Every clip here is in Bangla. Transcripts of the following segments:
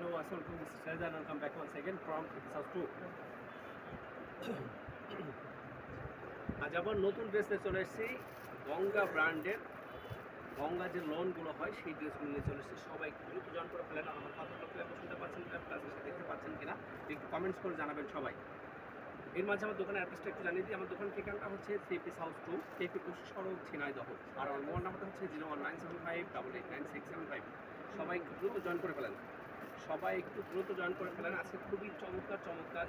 Hello, Assalamualaikum. This is Shahzad. And back once again from South 2. আজ আবার নতুন ড্রেস নিয়ে চলে এসেছি। গঙ্গা ব্র্যান্ডের গঙ্গা যে লোনগুলো হয় সেই ড্রেসগুলো নিয়ে চলে এসেছি। সবাই দ্রুত জয়েন করে ফেলেন। আমার কথাগুলো ক্লিয়ার শুনতে পাচ্ছেন দেখতে পাচ্ছেন কিনা একটু কমেন্টস করে জানাবেন সবাই। এর মাঝে আমার দোকানের অ্যাড্রেসটা একটু জানিয়ে দিই। আমার দোকান ঠিকানাটা হচ্ছে পিস হাউস টু কেপি কুশি সড়ক ঝিনাইদহ আর আমার মোবাইল নাম্বারটা হচ্ছে zero one nine seven five double eight nine six seven five সবাই দ্রুত জয়েন করে ফেলেন। সবাই একটু দ্রুত জয়েন করে ফেলেন। আজকে খুবই চমৎকার চমৎকার।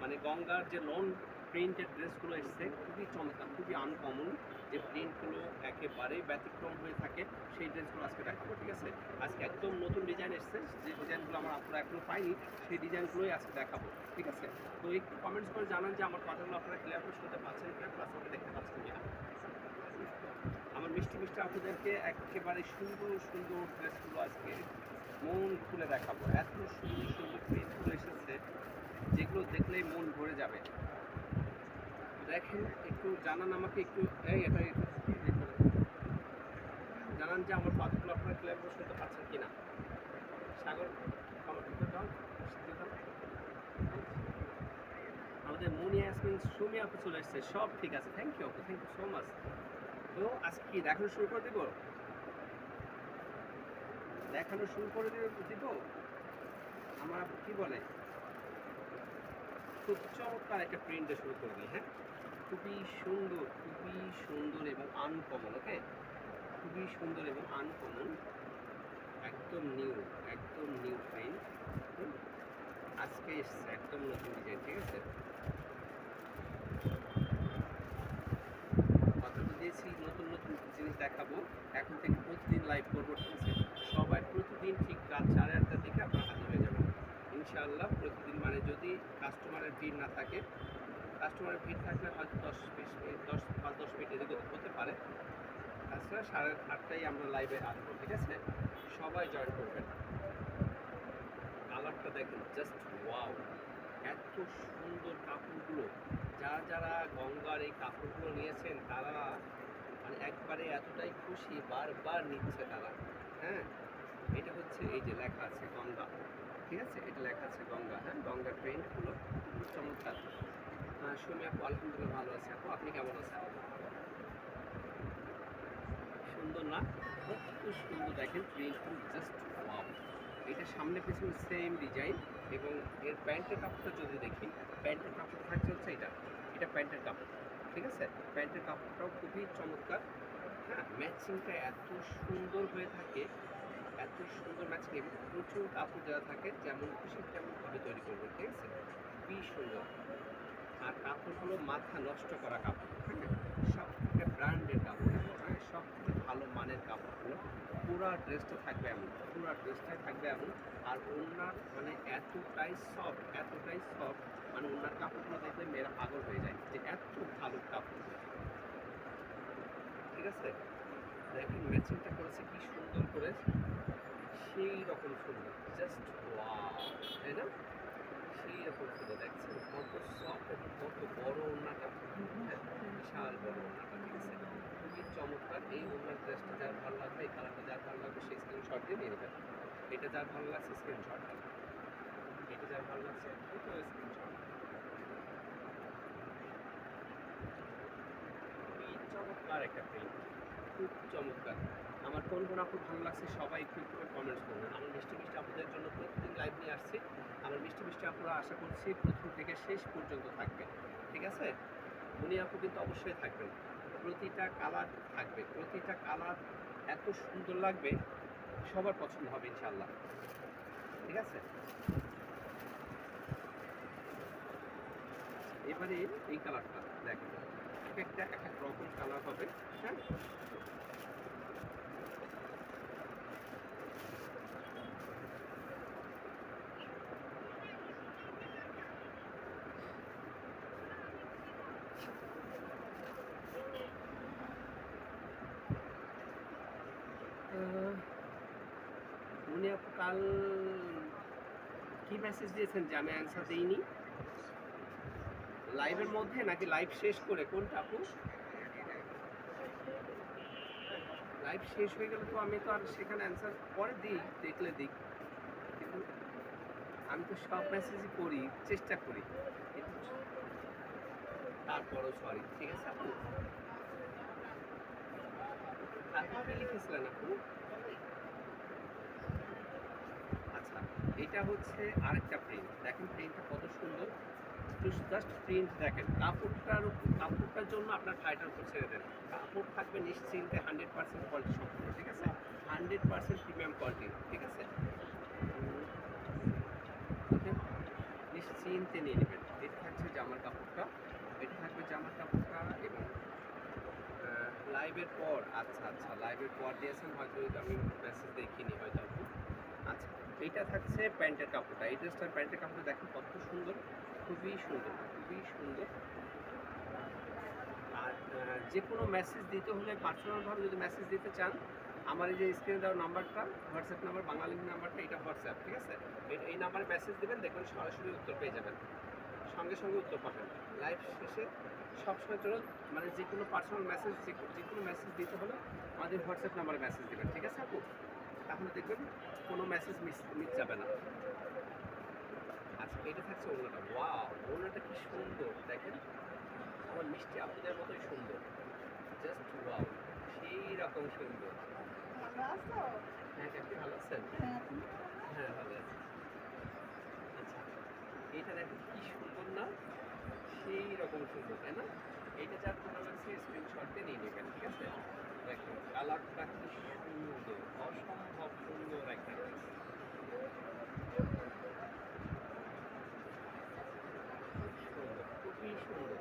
মানে গঙ্গার যে লোন প্রিন্টেড ড্রেসগুলো এসছে, খুবই চমৎকার, খুবই আনকমন যে প্রিন্টগুলো একেবারেই ব্যতিক্রম হয়ে থাকে, সেই ড্রেসগুলো আজকে দেখাবো, ঠিক আছে? আজকে একদম নতুন ডিজাইন এসছে, যে ডিজাইনগুলো আমরা আপনারা এখনও পাইনি, সেই ডিজাইনগুলোই আজকে দেখাবো, ঠিক আছে? তো একটু কমেন্টস করে জানান যে আমার কথাগুলো আপনারা ক্লিয়ার করে শুনতে পাচ্ছেন কিনা প্লাস আমাকে দেখতে পাচ্ছেন কিনা। আমার মিষ্টি মিষ্টি আপনাদেরকে একেবারে সুন্দর সুন্দর ড্রেসগুলো আজকে মন খুলে দেখাবো। এত সুন্দর সুন্দর প্রিন্টগুলো এসেছে, যেগুলো দেখলেই মন ভরে যাবে। দেখেন, একটু জানান আমাকে একটু, এই এটা। জানান যে আমার কথাগুলো আপনারা করে শুনতে পাচ্ছেন কিনা। সাগর। আমাদের মনি ইয়াসমিন সুমি আপু চলে এসেছে। সব ঠিক আছে। থ্যাংক ইউ আপু থ্যাংক ইউ সো মাচ তো আজকে দেখানো শুরু করে দিব? দেখানো শুরু করে দিব দিব আমার কি বলে? খুব চমৎকার একটা প্রিন্টে শুরু করে দিই হ্যাঁ? খুবই সুন্দর খুবই সুন্দর এবং আনকমন ওকে খুবই সুন্দর এবং আনকমন একদম নিউ একদম নিউ প্রিন্ট আজকে এসছে, একদম নতুন ডিজাইন ঠিক আছে? কথা তো দিয়েছি, নতুন নতুন জিনিস দেখাবো। এখন থেকে প্রতিদিন লাইভ করব, ঠিক আছে? সবাই প্রতিদিন ঠিক রাত সাড়ে আটটার দিকে আপনার হাজির হয়ে যাবেন। ইনশাআল্লাহ প্রতিদিন মানে যদি কাস্টমারের ভিড় না থাকে কাস্টমারের ভিড় থাকলে হয়তো দশ বিশ মিনিট, দশ পাঁচ দশ মিনিট এদিকে হতে পারে। তাছাড়া সাড়ে আটটায় আমরা লাইভে আসব, ঠিক আছে? সবাই জয়েন করবেন। কালারটা দেখেন জাস্ট ওয়াও এত সুন্দর কাপড়গুলো। যারা যারা গঙ্গার এই কাপড়গুলো নিয়েছেন, তারা মানে একবারে এতটাই খুশি, বারবার নিচ্ছে তারা। হ্যাঁ? এটা হচ্ছে এই যে লেখা আছে গঙ্গা, ঠিক আছে? এটা লেখা আছে গঙ্গা হ্যাঁ? গঙ্গার প্রিন্টগুলো খুব চমৎকার। সুমি আপু, আলহামদুলিল্লাহ ভালো আছে আপু। আপনি কেমন আছেন? সুন্দর না? খুব সুন্দর। দেখেন প্রিন্টগুলো জাস্ট ওয়াও এটা সামনে পেছনে সেম ডিজাইন এবং এর প্যান্টের কাপড়টা যদি দেখি, প্যান্টের কাপড় থাকছে হচ্ছে এটা। এটা প্যান্টের কাপড়, ঠিক আছে? প্যান্টের কাপড়টাও খুবই চমৎকার। হ্যাঁ ম্যাচিংটা এত সুন্দর হয়ে থাকে। এত সুন্দর এবং প্রচুর কাপড় দেওয়া থাকে, যেমন খুশি তেমনভাবে তৈরি করবে, ঠিক আছে? খুবই সুন্দর। আর কাপড়গুলো মাথা নষ্ট করা কাপড় হ্যাঁ? সব থেকে ব্র্যান্ডের কাপড় হ্যাঁ সব থেকে ভালো মানের কাপড়গুলো। পুরা ড্রেসটা থাকবে এমন, পুরা ড্রেসটাই থাকবে এমন। আর ওনার মানে এতটাই সফট এতটাই সফট মানে ওনার কাপড়গুলো দেখলে মেয়েরা পাগল হয়ে যায় যে এত ভালো কাপড়। ঠিক আছে? দেখেন ম্যাচিংটা করেছে কি সুন্দর করে সেই রকম সুন্দর জাস্ট তাই না? সেই রকম সুন্দর দেখছেন কত সফট এবং কত বড় ওনাটা হ্যাঁ, বিশাল বড় ওনাটা ঠিক খুবই চমৎকার এই ওনার ড্রেসটা যার ভালো লাগবে এই কালারটা যার ভালো লাগবে সেই স্ক্রিনশট দিয়ে নিয়ে নেবেন এটা যার ভালো লাগছে স্ক্রিনশট এটা যার ভালো লাগছে স্ক্রিনশট চমৎকার একটা প্রিন্ট খুব চমৎকার। আমার কোন কোন আপু ভালো লাগছে সবাই একটু একটু করে কমেন্টস করবেন। আমার মিষ্টি মিষ্টি আপুদের জন্য প্রতিদিন লাইভ নিয়ে আসছি। আমার মিষ্টি মিষ্টি আপুরা আশা করছি প্রথম থেকে শেষ পর্যন্ত থাকবে ঠিক আছে? উনি আপু কিন্তু অবশ্যই থাকবেন। প্রতিটা কালার থাকবে। প্রতিটা কালার এত সুন্দর লাগবে, সবার পছন্দ হবে ইনশাল্লাহ ঠিক আছে? এবারে এই কালারটা দেখেন। এক একটা এক এক রকম কালার হবে। হ্যাঁ? কাল কি মেসেজ দিয়েছেন যে আমি অ্যান্সার দিইনি? লাইভের মধ্যে নাকি লাইভ শেষ করে? কোনটা আপু? লাইভ শেষ হয়ে গেলে তো আমি তো আর সেখানে অ্যান্সার পরে দিই, দেখলে দিই। আমি তো সব মেসেজই করি, চেষ্টা করি। তারপরও সরি ঠিক আছে আপু। আপনি লিখেছিলেন আপু আচ্ছা এটা হচ্ছে আরেকটা প্রিন্ট দেখেন প্রিন্টটা কত সুন্দর। জাস্ট প্রিন্ট দেখেন। কাপড়টার উপ- কাপড়টার জন্য আপনার ঠাইটার উপর ছেড়ে দেন। কাপড় থাকবে নিশ্চিন্তে হান্ড্রেড পার্সেন্ট কোয়ালিটি সম্পূর্ণ, ঠিক আছে? হান্ড্রেড পার্সেন্ট প্রিমিয়াম কোয়ালিটি ঠিক আছে? নিশ্চিন্তে নিয়ে নেবেন। এটা থাকছে জামার কাপড়টা। এটা থাকবে জামার কাপড়টা এবং লাইভের পর আচ্ছা আচ্ছা লাইভের পর দিয়েছেন, হয়তো আমি মেসেজ দেখিনি, হয়তো আচ্ছা এইটা থাকছে প্যান্টের কাপড়টা। এই ড্রেসটার প্যান্টের কাপড়টা দেখেন কত সুন্দর, খুবই সুন্দর খুবই সুন্দর। আর যে কোনো মেসেজ দিতে হলে পার্সোনালভাবে যদি মেসেজ দিতে চান, আমার এই যে স্ক্রিনে দেওয়া নাম্বারটা হোয়াটসঅ্যাপ নাম্বার বাঙালি নাম্বারটা, এটা হোয়াটসঅ্যাপ ঠিক আছে? এই- নাম্বারে মেসেজ দেবেন, দেখবেন সরাসরি উত্তর পেয়ে যাবেন। সঙ্গে সঙ্গে উত্তর পাবেন। লাইভ শেষে সবসময় জন্য মানে যে কোনো পার্সোনাল মেসেজ যে যে কোনো মেসেজ দিতে হলে আমাদের হোয়াটসঅ্যাপ নাম্বারে মেসেজ দেবেন, ঠিক আছে আপু? তাহলে দেখবেন কোনো মেসেজ মিস মিস যাবে না। আচ্ছা এটা থাকছে ওড়নাটা ওয়াও ওড়নাটা কি সুন্দর। দেখেন আমার মিষ্টি আপুদের মতোই সুন্দর। জাস্ট ওয়াও সেই রকম সুন্দর হ্যাঁ আপনি ভালো আছেন? হ্যাঁ ভালো আছি? আচ্ছা এইটা দেখেন কি সুন্দর না? সেই রকম সুন্দর তাই না? এইটা যার ভালো লাগছে স্ক্রিনশট নিয়ে নেবেন ঠিক আছে? দেখুন, কালারটা কি সুন্দর, অসম্ভব সুন্দর একটা খুবই সুন্দর।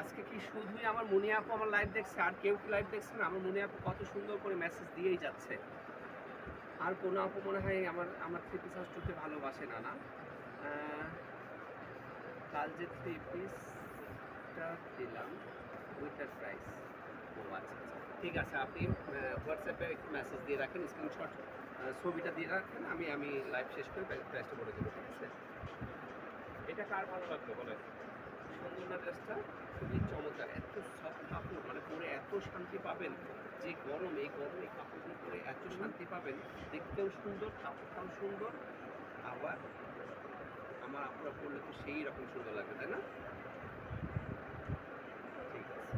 আজকে কি শুধুই আমার মনে আপু আমার লাইভ দেখছে? আর কেউ কি লাইভ দেখছে না? আমার মনে আপু কত সুন্দর করে মেসেজ দিয়েই যাচ্ছে। আর কোনো আপু মনে হয় আমার আমার থ্রি পিস হাউসটাকে ভালোবাসে না না? কাল যে থ্রি পিসটা দিলাম, ওইটার প্রাইস ও আচ্ছা আচ্ছা। ঠিক আছে, আপনি হোয়াটসঅ্যাপে একটু মেসেজ দিয়ে রাখেন স্ক্রিনশট ছবিটা দিয়ে রাখেন, আমি আমি লাইভ শেষ করে প্রাইসটা বলে দেবো, ঠিক আছে? এটা কার ভালো লাগবে বলে সুন্দর না ড্রেসটা খুবই চমৎকার, এত সফট কাপড় মানে পরে এত শান্তি পাবেন, যে গরম, এই গরমে কাপড়গুলো পরে এত শান্তি পাবেন, দেখতেও সুন্দর, কাপড়টাও সুন্দর, আবার আমার আপুরা পড়লে তো সেই রকম সুন্দর লাগবে, তাই না ঠিক আছে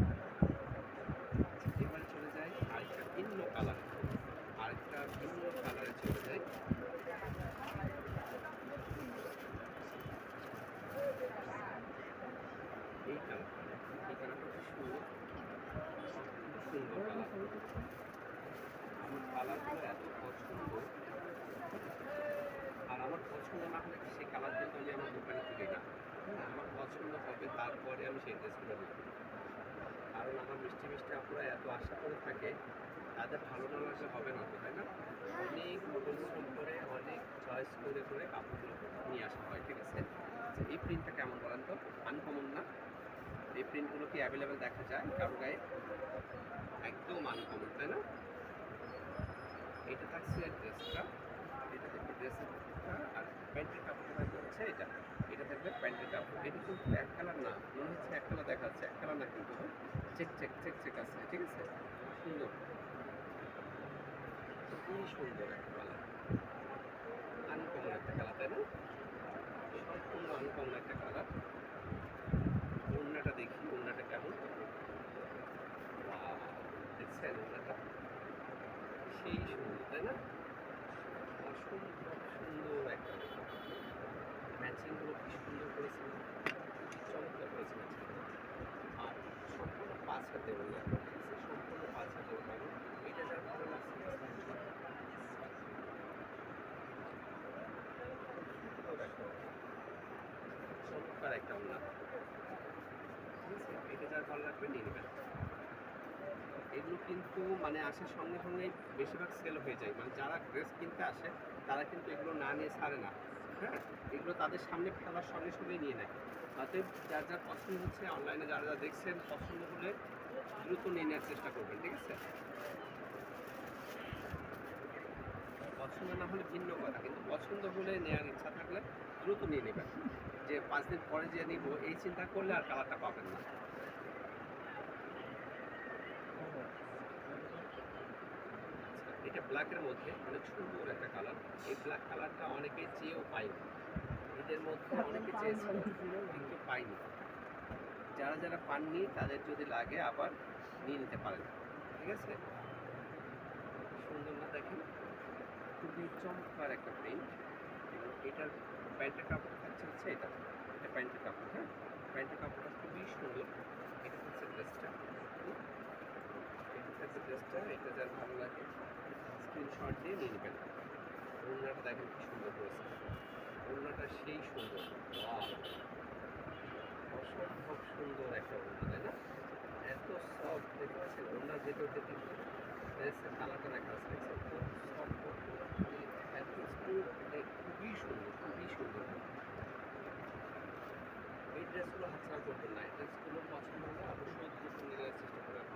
আচ্ছা, এবারে চলে যাই আরেকটা ভিন্ন কালার আরেকটা ভিন্ন কালারে চলে যাই এই কালারটা এই কালারটা খুব সুন্দর সুন্দর কালার আমার কালারগুলো এত পছন্দ আর আমার পছন্দ না হলে সেই কালার কিন্তু আমি আমার দোকানে তুলি না হ্যাঁ আমার পছন্দ হবে তারপরে আমি সেই ড্রেসগুলো নিই কারণ আমার মিষ্টি মিষ্টি আপুরা এত আশা করে থাকে তাদের ভালো না লাগলে হবে না তো তাই না? অনেক পরিশ্রম করে অনেক চয়েস করে করে কাপড়গুলো নিয়ে আসা হয় ঠিক আছে? আচ্ছা, এই প্রিন্টটা কেমন বলেন তো? আনকমন না? এই প্রিন্টগুলো কি অ্যাভেলেবেল দেখা যায়? কারও গায়ে একদম আনকমন তাই না? এটা থাকছে ড্রেসটা। এটা থাকবে ড্রেসের আর প্যান্টের কাপড়টা থাকবে হচ্ছে এটা। এটা থাকবে প্যান্টের কাপড়। এটা কিন্তু এক কালার না মনে হচ্ছে এক কালার দেখা যাচ্ছে এক কালার না কিন্তু চেক চেক চেক চেক আছে ঠিক আছে? সুন্দর। খুবই সুন্দর একটা কালার আনকমন একটা কালার তাই না? সম্পূর্ণ আনকমন একটা কালার ওড়নাটা দেখি, ওড়নাটা কেমন? দেখছেন ওড়নাটা? সেই সুন্দর, তাই না অসম্ভব সুন্দর একটা ম্যাচিংগুলো কি সুন্দর করেছে না? চমৎকার করেছে ম্যাচিং আর সম্পূর্ণ পাঁচ হাতে ওড়না ঠিক আছে সম্পূর্ণ পাঁচ হাতে ওড়না এটা যার ভালো লাগছে সুন্দর একটা ওড়না। ওড়না ঠিক আছে এটা যার ভালো লাগবে নিয়ে নেবেন। এগুলো কিন্তু মানে আসার সঙ্গে সঙ্গে বেশিরভাগ সেল হয়ে যায়। মানে যারা ড্রেস কিনতে আসে, তারা কিন্তু এগুলো না নিয়ে ছাড়ে না। হ্যাঁ? এগুলো তাদের সামনে ফেলার সঙ্গে সঙ্গে নিয়ে নেয়। অতএব যার যার পছন্দ হচ্ছে অনলাইনে যারা যারা দেখছেন, পছন্দ হলে দ্রুত নিয়ে নেওয়ার চেষ্টা করবেন, ঠিক আছে? পছন্দ না হলে ভিন্ন কথা, কিন্তু পছন্দ হলে নেওয়ার ইচ্ছা থাকলে দ্রুত নিয়ে নেবেন। যে পাঁচ দিন পরে যে নিব এই চিন্তা করলে আর কালারটা পাবেন না। এটা ব্ল্যাকের মধ্যে অনেক সুন্দর একটা কালার এই ব্ল্যাক কালারটা অনেকে চেয়েও পায়নি। এদের মধ্যে অনেকে চেয়েছিল কিন্তু পাইনি যারা যারা পাননি তাদের যদি লাগে আবার নিয়ে নিতে পারেন। ঠিক আছে? সুন্দর না দেখেন? খুবই চমৎকার একটা প্রিন্ট এবং এটার প্যান্টের কাপড় থাকছে হচ্ছে এটা। এটা প্যান্টের কাপড় হ্যাঁ? প্যান্টের কাপড়টা খুবই সুন্দর। এটা হচ্ছে ড্রেসটা। এটা হচ্ছে ড্রেসটা, এটা যার ভালো লাগে, স্ক্রিনশট দিয়ে নিয়ে নেবেন। ওড়নাটা দেখেন কি সুন্দর করেছে ওড়নাটা সেই সুন্দর! অসম্ভব সুন্দর একটা ওড়না, তাই না? এত সফট দেখতে পাচ্ছেন। ওড়নার ভেতরটা কিন্তু ড্রেসের কালারটা দেখা দেখছেন? খুব সফট এত খুবই সুন্দর খুবই সুন্দর। ড্রেসগুলো হাতছাড়া করবেন না ড্রেসগুলো পছন্দ হলে অবশ্যই দ্রুত নিয়ে চেষ্টা করবেন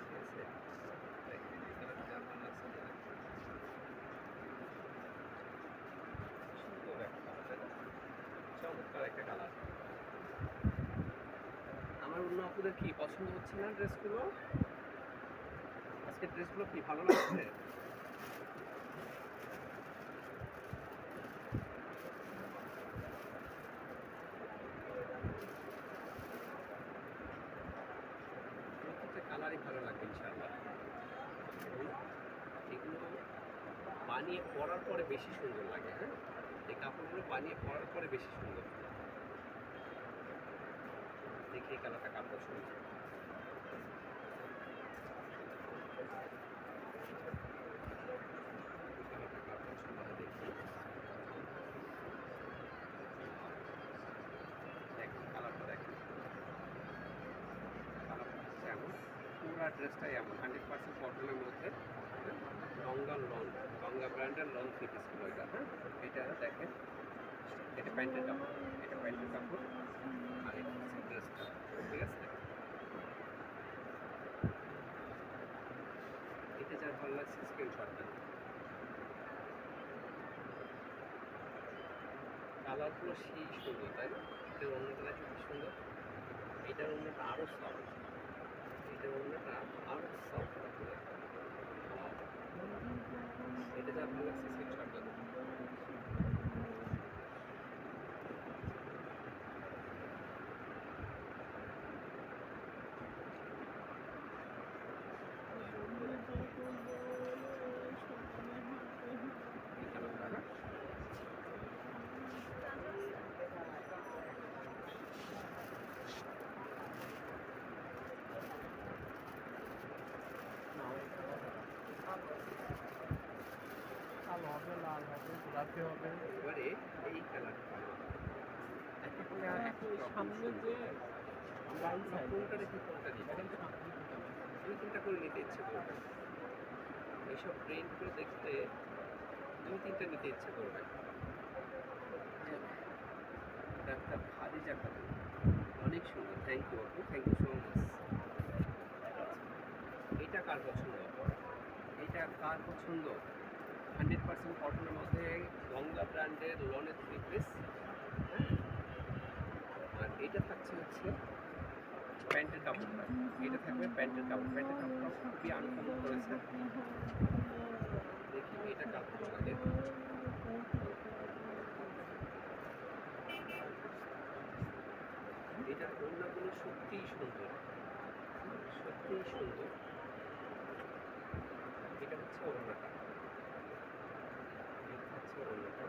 ঠিক আছে? সুন্দর একটা চমৎকার একটা কালার আমার অন্য আপুদের কি পছন্দ হচ্ছে না ড্রেসগুলো? আজকে ড্রেসগুলো কি ভালো লাগছে প্রত্যেকটা কালারই ভালো লাগবে ইনশাআল্লাহ এবং এগুলো বানিয়ে পরার পরে বেশি সুন্দর লাগে হ্যাঁ কাপড়গুলো বানিয়ে পরার পরে বেশি সুন্দর। দেখি কালারটা হচ্ছে এমন। পুরা ড্রেসটাই এমন। হান্ড্রেড পার্সেন্ট কটনের মধ্যে গঙ্গা লন গঙ্গা ব্র্যান্ডের লন থ্রি পিসগুলো এটা হ্যাঁ? এটা দেখেন। এটা প্যান্টের কাপড়, এটা প্যান্টের কাপড় আর এটা হচ্ছে ড্রেসটা ঠিক আছে? এটা যার ভালো লাগছে স্ক্রিনশট দেন কালারগুলো সেই সুন্দর, তাই না? এটার অন্যটা দেখে কি সুন্দর। এটার অন্যটা আরও সফট এটার অন্যটা আরও সফট এটা যার ভালো লাগছে স্ক্রিনশট দেন এই কালারটা না কালো হবে লাল হবে হবে। এবারে এই সামনে যে কোনটা রেখে কোনটা দুই তিনটা করে নিতে ইচ্ছে করবে? এইসব দেখতে দুই তিনটা নিতে ইচ্ছে করবে। ডাক্তার খাতুন অনেক সুন্দর। থ্যাংক ইউ আপু। থ্যাংক ইউ সো মাচ এইটা কার পছন্দ? এইটা কার পছন্দ? হান্ড্রেড পার্সেন্ট কটনের মধ্যে গঙ্গা ব্র্যান্ডের লনের থ্রি পিস আর এটা থাকছে হচ্ছে প্যান্টের কাপড়টা এটা থাকবে প্যান্টের কাপড়। প্যান্টের কাপড়টা খুবই আনকমন করেছে। দেখি এটা লাগে এটার ওড়নাগুলো সত্যিই সুন্দর। সত্যিই সুন্দর। এটা হচ্ছে ওড়নাটা এটা হচ্ছে ওড়নাটা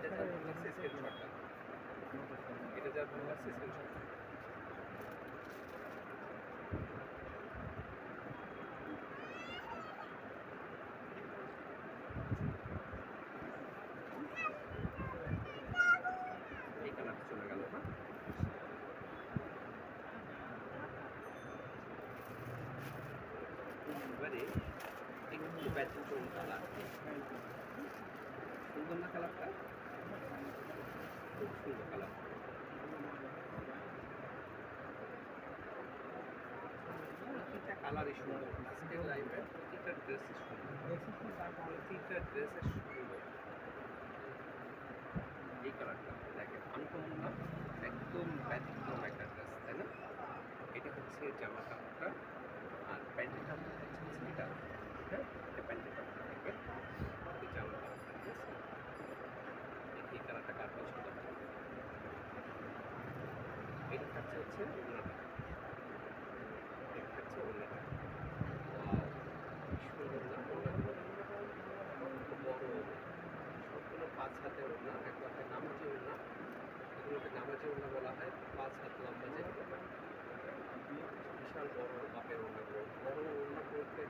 এটা যার ভালো লাগছে স্ক্রিনশটটা এটা যার ভালো লাগছে স্ক্রিনশট এই কালারটা চলে গেল হ্যাঁ? এবারে একটু ব্যতিক্রম কালার সুন্দর না কালারটা খুব the color. প্রতিটা কালারই সুন্দর আজকের লাইফে প্রতিটা ড্রেসই সুন্দর প্রতিটা ড্রেসের সুন্দর এই কালারটা দেখেন আনকমন না একদম ব্যতিক্রম একটা ড্রেস তাই না এটা হচ্ছে জামা কাপড়টা আর প্যান্টের কাপড়টা হচ্ছে ఎవరు మా పేరు ఉండదు ఎవరు ఉన్న పూర్తి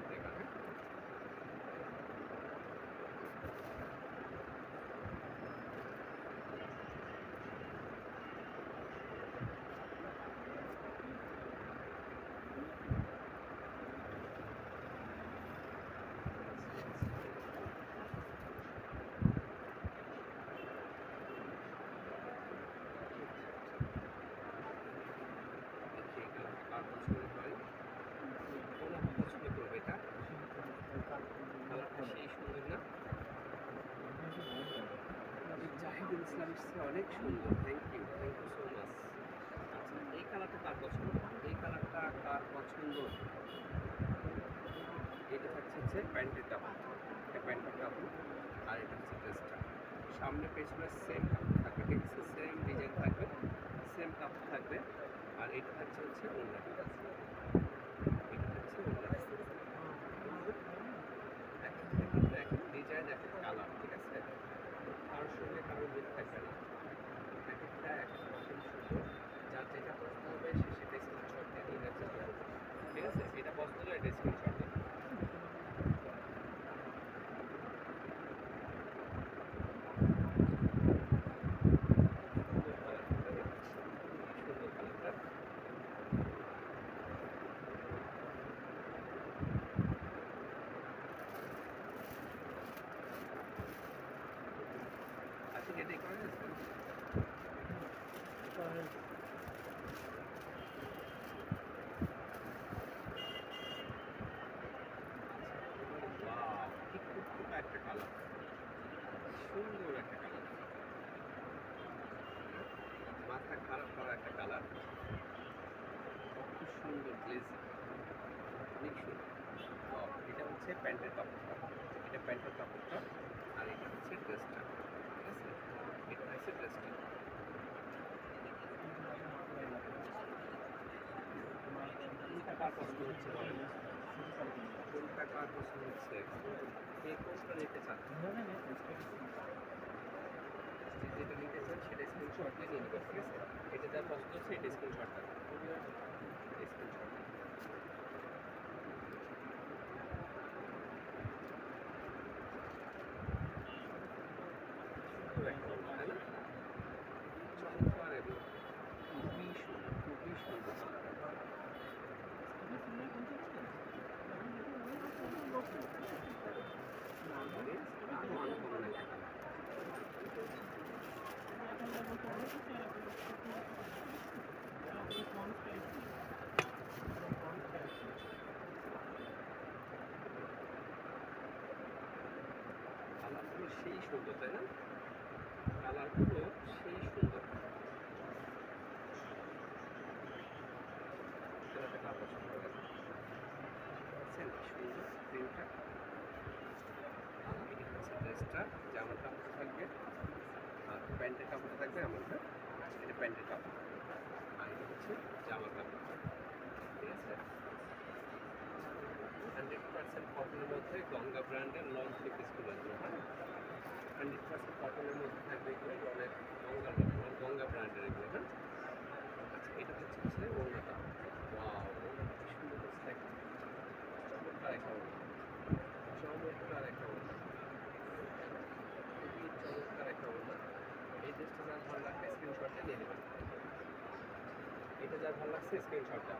দেখি এই কালারটা কার পছন্দ হয় কোন পছন্দ করবে এটা কালারটা সেই সুন্দর না জাহিদুল ইসলাম অনেক সুন্দর। Thank you thank you so much আচ্ছা এই কালারটা কার পছন্দ? এই কালারটা কার পছন্দ? এটা থাকছে হচ্ছে প্যান্টের কাপড় এটা প্যান্টের কাপড় আর এটা হচ্ছে ড্রেসটা সামনে পেছনে সেম কাপড় থাকবে, ঠিক সেম ডিজাইন থাকবে সেম কাপড় থাকবে। আর এটা থাকছে হচ্ছে অন্যটা এটা থাকছে অন্যটা একটা কিন্তু এখন ডিজাইন একটা কালার ঠিক আছে কারোর সঙ্গে কারোর মিল থাকবে না এক একটা এক একটা রকম সুন্দর যার যেটা পছন্দ হবে সে সেটা স্ক্রিনশট দিয়ে নিয়ে যাচ্ছে ঠিক আছে এটা পছন্দ হলে এটা স্ক্রিনশট দিন সুন্দর কালারটা সুন্দর কালারটা আচ্ছা এটা করে দিচ্ছেন ওয়াও কি খুব একটা কালার সুন্দর একটা কালার মাথা খারাপ করা একটা কালার খুব সুন্দর গ্লেজি অনেক সুন্দর ও, এটা হচ্ছে প্যান্টের কাপড়টা। এটা প্যান্টের কাপড়টা আর এটা হচ্ছে ড্রেসটা। ঠিক আছে? এটা হচ্ছে ড্রেসটা। কোনটা কার পছন্দ হচ্ছে বলেন কোনটা কার পছন্দ হচ্ছে কে কোনটা নিতে চান যে যেটা নিতে চান সেটা স্ক্রিনশট দিয়ে নিয়ে নেবেন ঠিক আছে? এটা যার পছন্দ হচ্ছে এটা স্ক্রিনশটটা স্ক্রিনশট চমৎকার এবং খুবই সুন্দর খুবই সুন্দর আরও আনকমন একটা কালার কালারগুলো সেই সুন্দর, তাই না? কালারগুলো সেই সুন্দর। সুন্দর প্রিন্টটা ড্রেসটা জামার কাপড় থাকবে। আর প্যান্টের কাপড় থাকবে এমনটা এটা প্যান্টের কাপড়। আর এটা হচ্ছে জামার কাপড় ঠিক আছে? হান্ড্রেড পার্সেন্ট কটনের মধ্যে গঙ্গা ব্র্যান্ডের লং থ্রি পিসগুলো এগুলো হ্যাঁ? পার্সেন্ট কটনের মধ্যে থাকবে এগুলো রনের গঙ্গা গঙ্গা ব্র্যান্ডের এগুলো হ্যাঁ আচ্ছা এটা হচ্ছে হচ্ছে চমৎকার একটা একটা একটা এই যার ভালো এটা যার ভালো লাগছে স্ক্রিনশটটা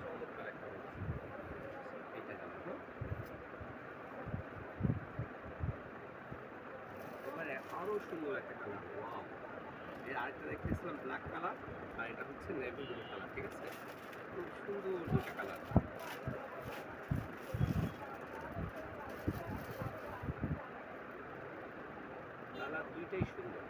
চমৎকার একটা ওড়না এইটা যাবে হ্যাঁ এবারে আরও সুন্দর একটা কালার ওয়াও এর আরেকটা দেখতেছিলাম ব্ল্যাক কালার আর এটা হচ্ছে নেভি ব্লু কালার, ঠিক আছে? খুব সুন্দর দুটো কালার কালার দুইটাই সুন্দর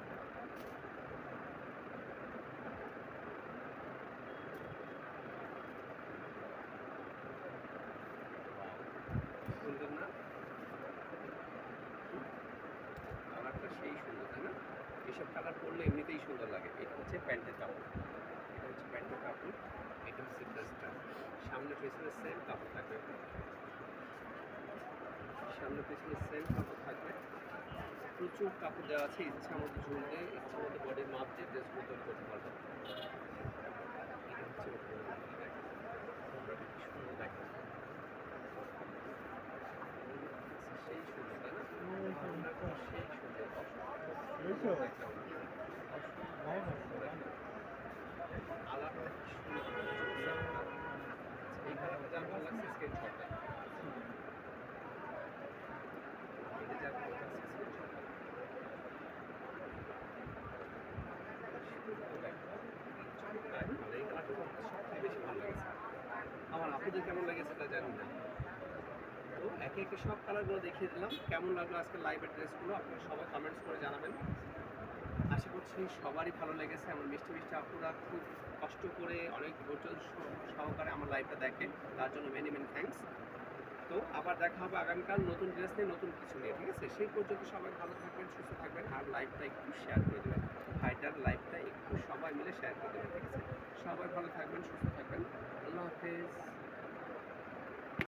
সুন্দর না কালারটা সেই সুন্দর তাই না এসব কালার পরলে এমনিতেই সুন্দর লাগে। এটা হচ্ছে প্যান্টের কাপড়। এটা হচ্ছে প্যান্টের কাপড়। এটা হচ্ছে ড্রেসটা। সামনে পেছনে সেম কাপড় থাকবে। সামনে পেছনে সেম কাপড় থাকবে। প্রচুর কাপড় দেওয়া আছে। ইচ্ছা মতো ঝুল দিয়ে ইচ্ছা মতো বডির মাপ দিয়ে ড্রেসগুলো তৈরি করতে পারবে। এটা হচ্ছে সুন্দর দেখেন। সেই সুন্দর তাই না? সেই সুন্দর বুঝছ? অসম্ভব একটা আলাদা কি সুন্দর এই কালারটা যার ভালো লাগছে স্ক্রিনশট দেন এটা যার ভালো লাগছে স্ক্রিনশট দেন এই কালারটা সবথেকে বেশি ভালো লেগেছে আমার আপনাদের কেমন লেগেছে তা জানি না তো একে একে সব কালারগুলো দেখিয়ে দিলাম। কেমন লাগল আজকে লাইভের ড্রেসগুলো আপনারা সবাই কমেন্টস করে জানাবেন। আশা করছি সবারই ভালো লেগেছে। আমার মিষ্টি মিষ্টি আপুরা খুব কষ্ট করে, অনেক ধৈর্য সহকারে আমার লাইভটা দেখে। তার জন্য মেনি মেনি থ্যাঙ্কস তো আবার দেখা হবে আগামীকাল নতুন ড্রেস নিয়ে, নতুন কিছু নিয়ে, ঠিক আছে? সেই পর্যন্ত সবাই ভালো থাকবেন, সুস্থ থাকবেন আর লাইভটা একটু শেয়ার করে দেবেন। ভাইটার লাইভটা একটু সবাই মিলে শেয়ার করে দেবেন, ঠিক আছে? সবাই ভালো থাকবেন, সুস্থ থাকবেন। আল্লাহ হাফেজ।